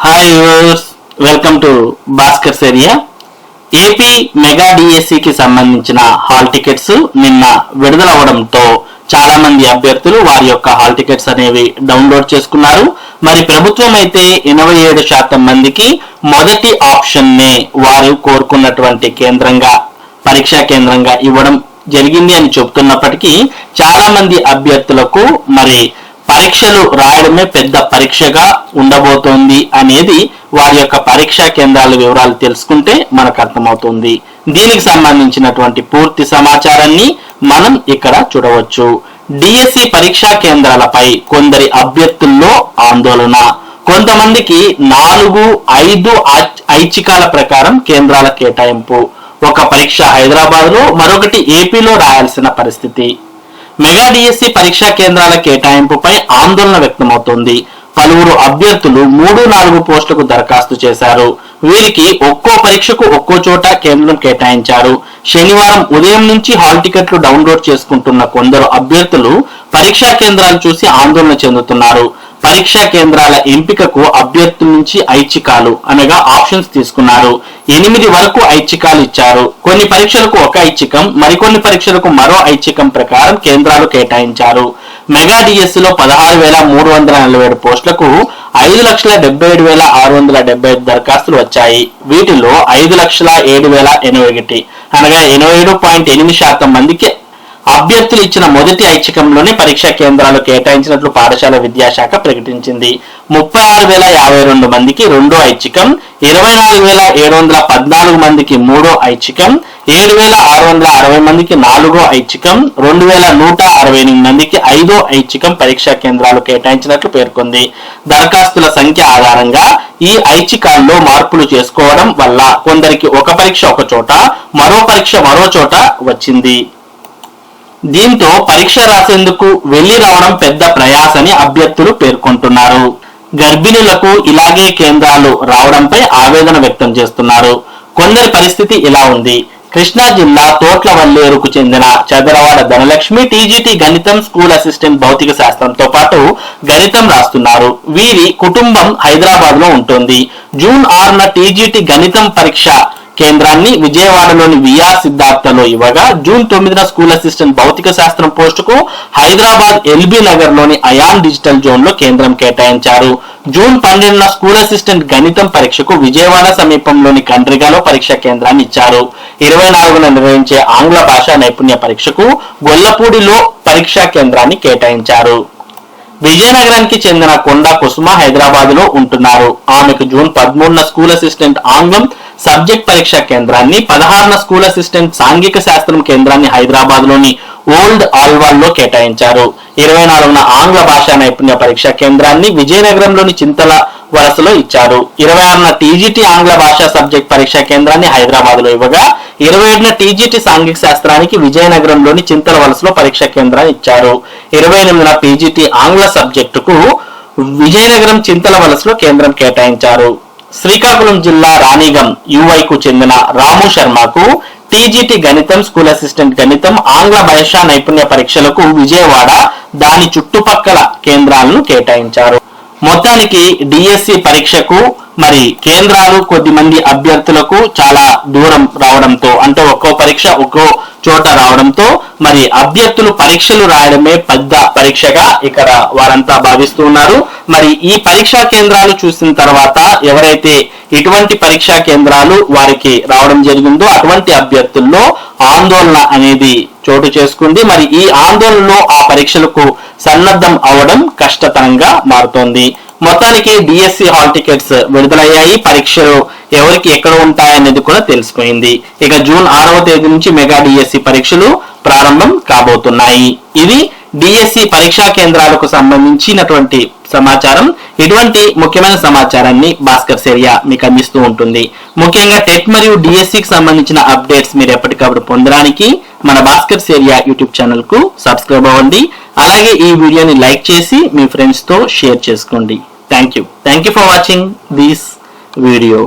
Hi viewers welcome to Bhaskar area AP mega డిఎస్సికి సంబంధించిన hall tickets నిన్న విడుదల అవడంతో చాలా మంది అభ్యర్థులు వారి యొక్క హాల్ టికెట్స్ అనేవి డౌన్లోడ్ చేసుకున్నారు. మరి ప్రభుత్వం అయితే ఎనభై ఏడు శాతం మందికి మొదటి ఆప్షన్ నే వారు కోరుకున్నటువంటి కేంద్రంగా పరీక్షా కేంద్రంగా ఇవ్వడం జరిగింది అని చెబుతున్నప్పటికీ చాలా మంది అభ్యర్థులకు మరి పరీక్షలు రాయడమే పెద్ద పరీక్షగా ఉండబోతోంది అనేది వారి యొక్క పరీక్షా కేంద్రాల వివరాలు తెలుసుకుంటే మనకు అర్థమవుతుంది. దీనికి సంబంధించినటువంటి పూర్తి సమాచారాన్ని మనం ఇక్కడ చూడవచ్చు. డిఎస్సి పరీక్షా కేంద్రాలపై కొందరి అభ్యర్థుల్లో ఆందోళన. కొంతమందికి నాలుగు ఐదు ఐచ్ఛికాల ప్రకారం కేంద్రాల కేటాయింపు. ఒక పరీక్ష హైదరాబాద్లో మరొకటి ఏపీలో రాయాల్సిన పరిస్థితి. మెగా డిఎస్సి పరీక్షా కేంద్రాల కేటాయింపుపై ఆందోళన వ్యక్తమవుతోంది. పలువురు అభ్యర్థులు మూడు నాలుగు పోస్టులకు దరఖాస్తు చేశారు. వీరికి ఒక్కో పరీక్షకు ఒక్కో చోట కేంద్రం కేటాయించారు. శనివారం ఉదయం నుంచి హాల్ టికెట్లు డౌన్లోడ్ చేసుకుంటున్న కొందరు అభ్యర్థులు పరీక్షా కేంద్రాలు చూసి ఆందోళన చెందుతున్నారు. పరీక్షా కేంద్రాల ఎంపికకు అభ్యర్థుల నుంచి ఐచ్ఛికాలు అనగా ఆప్షన్స్ తీసుకున్నారు. ఎనిమిది వరకు ఐచ్ఛికాలు ఇచ్చారు. కొన్ని పరీక్షలకు ఒక ఐచ్ఛికం మరికొన్ని పరీక్షలకు మరో ఐచ్ఛికం ప్రకారం కేంద్రాలు కేటాయించారు. మెగా డిఎస్లో పదహారు వేల మూడు వందల నలభై ఏడు పోస్టులకు ఐదు లక్షల డెబ్బై ఏడు వేల ఆరు వందల డెబ్బై ఐదు దరఖాస్తులు వచ్చాయి. వీటిలో ఐదు లక్షల ఏడు వేల ఎనభై ఒకటి అనగా ఎనభై ఏడు పాయింట్ ఎనిమిది శాతం మందికి అభ్యర్థులు ఇచ్చిన మొదటి ఐచ్ఛికంలోనే పరీక్షా కేంద్రాలు కేటాయించినట్లు పాఠశాల విద్యాశాఖ ప్రకటించింది. ముప్పై ఆరు వేల యాభై రెండు మందికి రెండో ఐచ్ఛికం ఇరవై నాలుగు వేల ఏడు వందల పద్నాలుగు మందికి మూడో ఐచ్ఛికం ఏడు వేల ఆరు వందల అరవై మందికి నాలుగో ఐచ్ఛికం రెండు వేల నూట అరవై ఎనిమిది మందికి ఐదో ఐచ్ఛికం పరీక్షా కేంద్రాలు కేటాయించినట్లు పేర్కొంది. దరఖాస్తుల సంఖ్య ఆధారంగా ఈ ఐచ్ఛికాల్లో మార్పులు చేసుకోవడం వల్ల కొందరికి ఒక పరీక్ష ఒక చోట మరో పరీక్ష మరో చోట వచ్చింది. దీంతో పరీక్ష రాసేందుకు వెళ్ళి రావడం పెద్ద ప్రయాసని అభ్యర్థులు పేర్కొంటున్నారు. గర్భిణులకు ఇలాగే కేంద్రాలు రావడంపై ఆవేదన వ్యక్తం చేస్తున్నారు. కొందరి పరిస్థితి ఇలా ఉంది. కృష్ణా జిల్లా తోట్లవల్లేరుకు చెందిన చదరవాడ ధనలక్ష్మి టీజీటీ గణితం స్కూల్ అసిస్టెంట్ భౌతిక శాస్త్రంతో పాటు గణితం రాస్తున్నారు. వీరి కుటుంబం హైదరాబాద్లో ఉంటుంది. జూన్ ఆరున టీజీటీ గణితం పరీక్ష కేంద్రాన్ని విజయవాడలోని విఆర్ సిద్ధార్థలో ఇవ్వగా జూన్ తొమ్మిదిన స్కూల్ అసిస్టెంట్ భౌతిక శాస్త్రం పోస్టుకు హైదరాబాద్ ఎల్బీ నగర్లోని అయాన్ డిజిటల్ జోన్లో కేంద్రం కేటాయించారు. జూన్ పన్నెండున స్కూల్ అసిస్టెంట్ గణితం పరీక్షకు విజయవాడ సమీపంలోని కండ్రిగాలో పరీక్ష కేంద్రాన్ని ఇచ్చారు. ఇరవై నాలుగున నిర్వహించే ఆంగ్ల భాషా నైపుణ్య పరీక్షకు గొల్లపూడిలో పరీక్షా కేంద్రాన్ని కేటాయించారు. విజయనగరానికి చెందిన కొండ కుసుమ హైదరాబాద్లో ఉంటున్నారు. ఆమెకు జూన్ పదమూడున స్కూల్ అసిస్టెంట్ ఆంగ్లం సబ్జెక్ట్ పరీక్ష కేంద్రాన్ని పదహారున స్కూల్ అసిస్టెంట్ సాంఘిక శాస్త్రం కేంద్రాన్ని హైదరాబాద్లోని ఓల్డ్ ఆల్వాల్లో కేటాయించారు. ఇరవై నాలుగున ఆంగ్ల భాషా నైపుణ్య పరీక్ష కేంద్రాన్ని విజయనగరంలోని చింతల వలసలో ఇచ్చారు. ఇరవై ఆరున టీజీటీ ఆంగ్ల భాషా సబ్జెక్ట్ పరీక్ష కేంద్రాన్ని హైదరాబాద్లో ఇవ్వగా ఇరవై ఏడున టీజీటీ సాంఘిక శాస్త్రానికి విజయనగరంలోని చింతల వలసలో పరీక్ష కేంద్రాన్ని ఇచ్చారు. ఇరవై ఎనిమిదిన పీజీటీ ఆంగ్ల సబ్జెక్టుకు విజయనగరం చింతల వలసలో కేంద్రం కేటాయించారు. శ్రీకాకుళం జిల్లా రాణిగం యువైకు చెందిన రాము శర్మకు టీజీటీ గణితం స్కూల్ అసిస్టెంట్ గణితం ఆంగ్ల భాషా నైపుణ్య పరీక్షలకు విజయవాడ దాని చుట్టుపక్కల కేంద్రాలను కేటాయించారు. మొత్తానికి డిఎస్సి పరీక్షకు మరి కేంద్రాలు కొద్ది మంది అభ్యర్థులకు చాలా దూరం రావడంతో అంటే ఒక్కో పరీక్ష ఒక్కో చోట రావడంతో మరి అభ్యర్థులు పరీక్షలు రాయడమే పెద్ద పరీక్షగా ఇక్కడ వారంతా భావిస్తూ ఉన్నారు. మరి ఈ పరీక్షా కేంద్రాలు చూసిన తర్వాత ఎవరైతే ఇటువంటి పరీక్షా కేంద్రాలు వారికి రావడం జరిగిందో అటువంటి అభ్యర్థుల్లో ఆందోళన అనేది చోటు చేసుకుంది. మరి ఈ ఆందోళనలో ఆ పరీక్షలకు సన్నద్ధం అవడం కష్టతరంగా మారుతోంది. మొత్తానికి డిఎస్సి హాల్ టికెట్స్ విడుదలయ్యాయి. పరీక్షలు ఎవరికి ఎక్కడ ఉంటాయనేది కూడా తెలిసిపోయింది. ఇక జూన్ ఆరవ తేదీ నుంచి మెగా డిఎస్సి పరీక్షలు ప్రారంభం కాబోతున్నాయి. ఇది డిఎస్సి పరీక్షా కేంద్రాలకు సంబంధించినటువంటి సమాచారం. ఇటువంటి ముఖ్యమైన సమాచారాన్ని భాస్కర్ సేరియా మీకు అందిస్తూ ఉంటుంది. ముఖ్యంగా టెట్ మరియు డిఎస్సికి సంబంధించిన అప్డేట్స్ మీరు ఎప్పటికప్పుడు పొందడానికి మన భాస్కర్ సేరియా యూట్యూబ్ ఛానల్కు సబ్స్క్రైబ్ అవ్వండి. అలాగే ఈ వీడియోని లైక్ చేసి మీ ఫ్రెండ్స్తో షేర్ చేసుకోండి. Thank you. Thank you for watching this video.